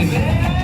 Amen.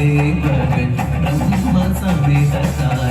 Thank you.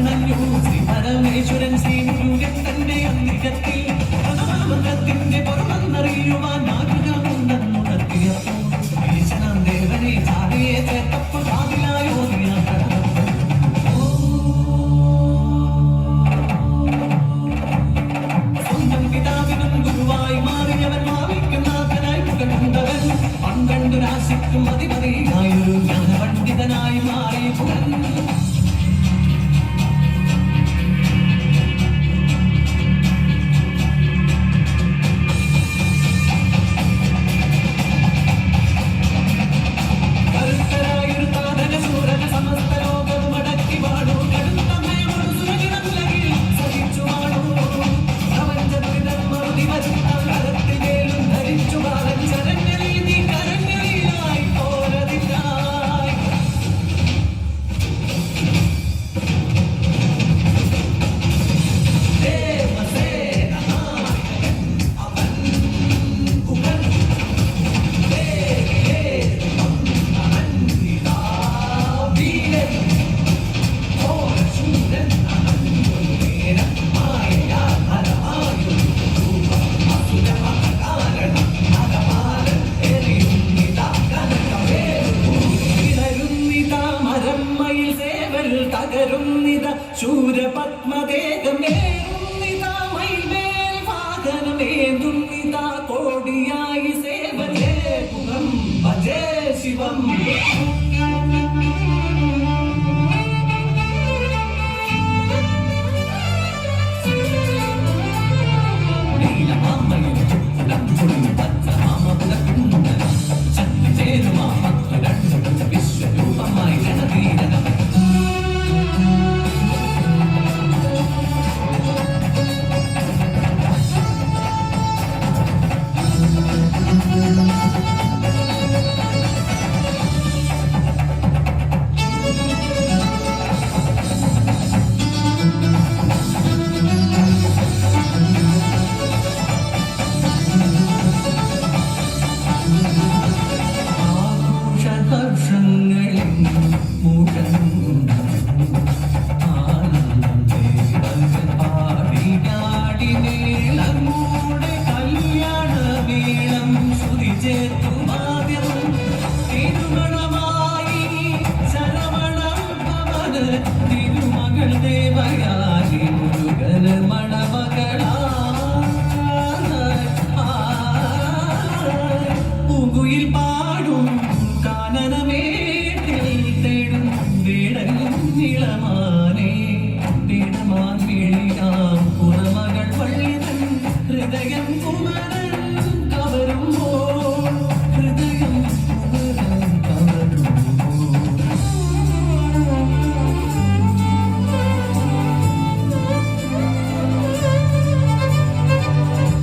Shri Parameswaran Shri Murugan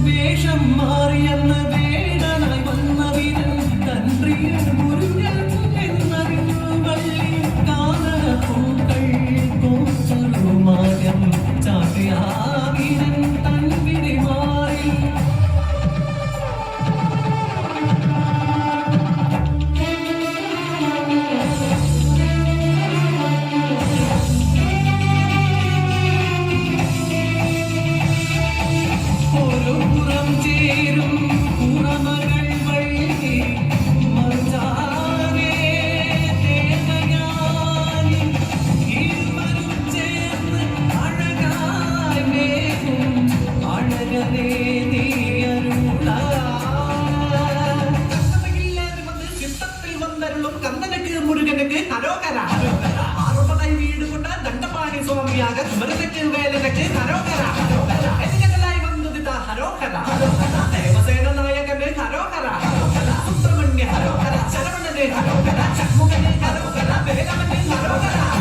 വേഷം മാറിയെന്ന് വേടനായി വന്നവിനൻ തന്ത്രിയ முருகனுக்கு கரோகரா ஆரோபனை வீடு கொண்ட தண்டபாணி சுவாமியாக சுமரனுக்கு வேலனுக்கு கரோகரா எதிர்கலாய் வந்ததுதா ஹரோகரா தேவசேன நாயகனே ஹரோகரா சுப்பிரமணிய ஹரோகரா சரவணனே ஹரோகரா சண்முகனே ஹரோகரா வேலவனே ஹரோகரா